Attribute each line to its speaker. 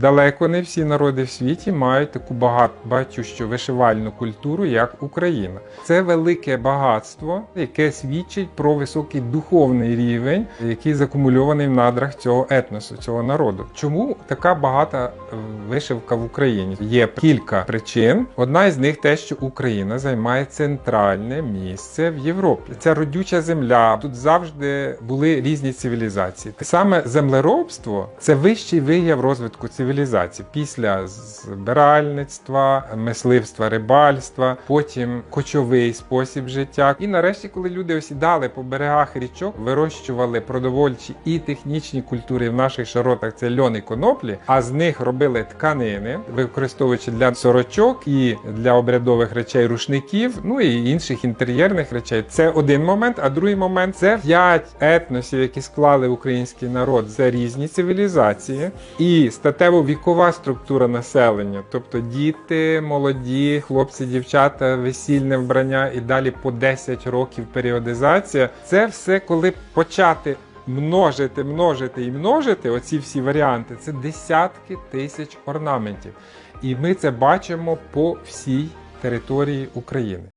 Speaker 1: Далеко не всі народи в світі мають таку багат, багатющу вишивальну культуру, як Україна. Це велике багатство, яке свідчить про високий духовний рівень, який закумульований в надрах цього етносу, цього народу. Чому така багата е, вишивка в Україні? Є кілька причин. Одна із них те, що Україна займає центральне місце в Європі. Це родюча земля. Тут завжди були різні цивілізації. Саме землеробство це вищий вияв розвитку цивілізації після збиральництва, мисливства, рибальства, потім кочовий спосіб життя. І нарешті, коли люди осідали по берегах річок, вирощували продовольчі і технічні культури в наших широтах це льон і коноплі, а з них робили тканини, використовуючи для сорочок і для обрядових речей рушників, ну і інших інтер'єрних речей. Це один момент. А другий момент це п'ять етносів, які склали український народ. Це різні цивілізації і статево-вікова структура населення, тобто діти, молоді, хлопці, дівчата, весільне вбрання і далі по 10 років періодизація. Це все коли почати. Множити, множити і множити оці всі варіанти це десятки тисяч орнаментів. І ми це бачимо по всій території України.